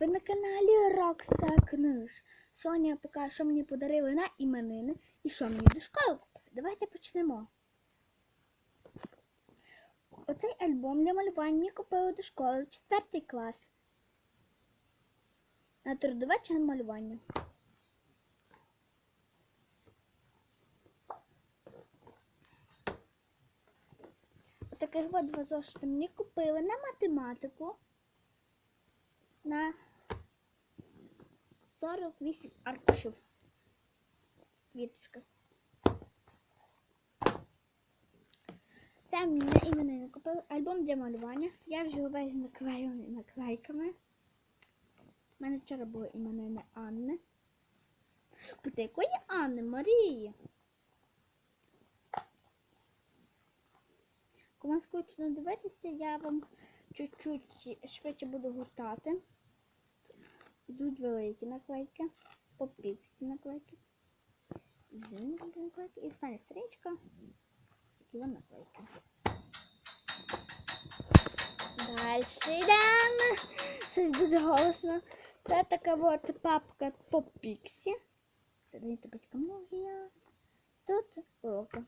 Ви на каналі Рокса Книж. Сьогодні я покажу, що мені подарили на іменини і що мені до школи. Давайте почнемо. Оцей альбом для малювання купили до школи в 4 клас. На трудове чи на малювання. Отаких от два зошити мені купили на математику. На 48 аркушів. Квіточка. Це мені на іменини купили альбом для малювання. Я вже його весь наклеюваний наклейками. У мене вчора були іменини Анни. Бути якої Анни? Марії? Кому скучно дивитися, я вам чуть-чуть швидше буду гуртати. Йдуть великі наклейки, поппіксі наклейки. Змінки наклейки. І остання стрічка. Такі вон наклейки. Далі йдемо. Щось дуже голосно. Це така от папка по піксі. Серединка батька моя. Тут уроки.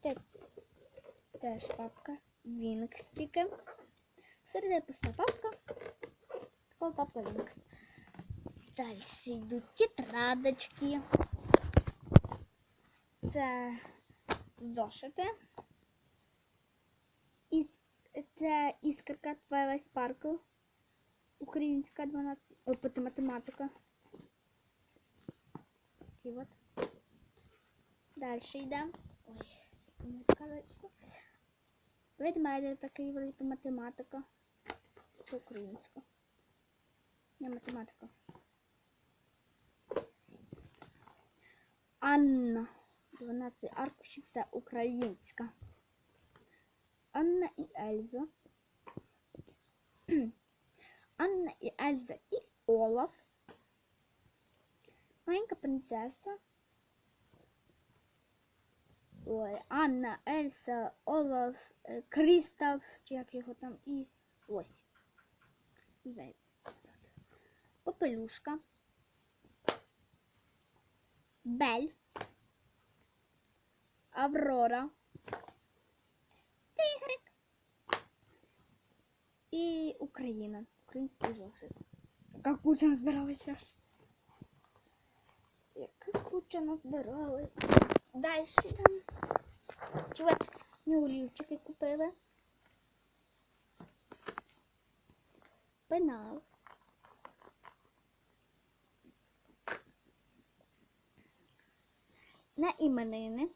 Те- Теж папка Вінкстіки. Середина пуста папка. Така папка Вінкс. Далі йдуть тетрадочки. Це зошити. Іс... Це іскорка твоя Sparkle. Українська 12. О, математика. І от. Далі йдемо. Ой, не число. Ведмедя такий великий математика. Це українська. Не математика. Анна. 12 аркушів це українська. Анна і Ельза. Анна і Ельза і Олаф. Маленька принцеса. Ой, Анна, Ельса, Олаф, е, Крістав, чи як його там, і ось. Не знаю. як сказати. Попелюшка. Бель. Аврора. Тигрик. І Україна. Український зошит. Яка куча назбиралась аж. Яка куча назбиралась. Далі там. От мені олівчики купили. Пенал. На іменини.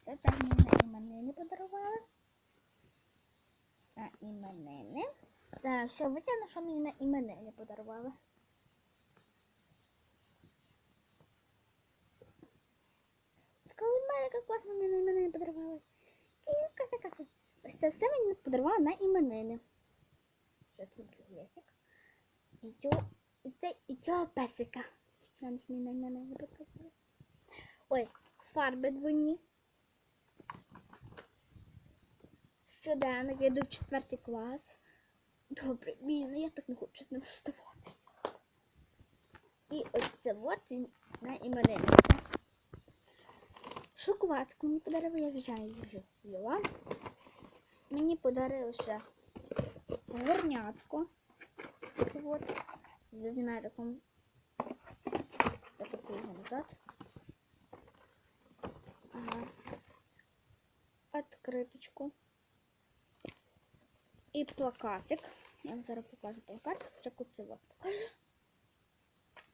Це теж мені на іменини подарували. На іменини. Зараз все витягну, що мені на іменини подарували. Така у мене яка класна мені на іменини подарували. І каса. Ось це все мені подарували на іменини. Що це білетик. І цього, і це, і цього песика. Подарували. Ой, фарби двойні. Щоденник, я йду в четвертий клас. Добре, блін, я так не хочу з ним розставатися. І ось це от він на іменини. Шоколадку мені подарили, я звичайно її з'їла. Мені подарили ще горнятко. Таке от. Знімаю такому. Запакую його назад. Ага. Откриточку. І плакатик. Я вам зараз покажу плакатик. Спочатку це от покажу.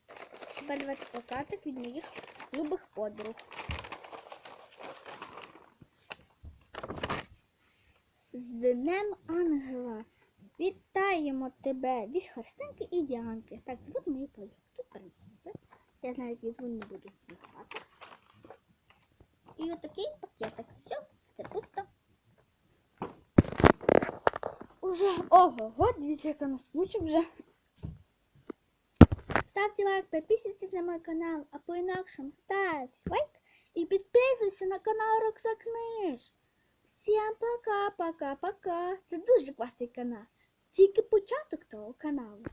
Тепер давайте плакатик від моїх любих подруг. З Днем Ангела! Вітаємо тебе від Христинки і Діанки. Так, звуть мої. Тут принцеси. Я знаю, як їх звуть не буду називати. І отакий пакетик. Все, це пусто. Уже ого, дивіться, яка нас куча вже. Ставте лайк, підписуйтесь на мой канал, а по інакшому ставь лайк і підписуйся на канал Роксакниж. Всім пока, пока, пока. Це дуже класний канал. Тільки початок того каналу.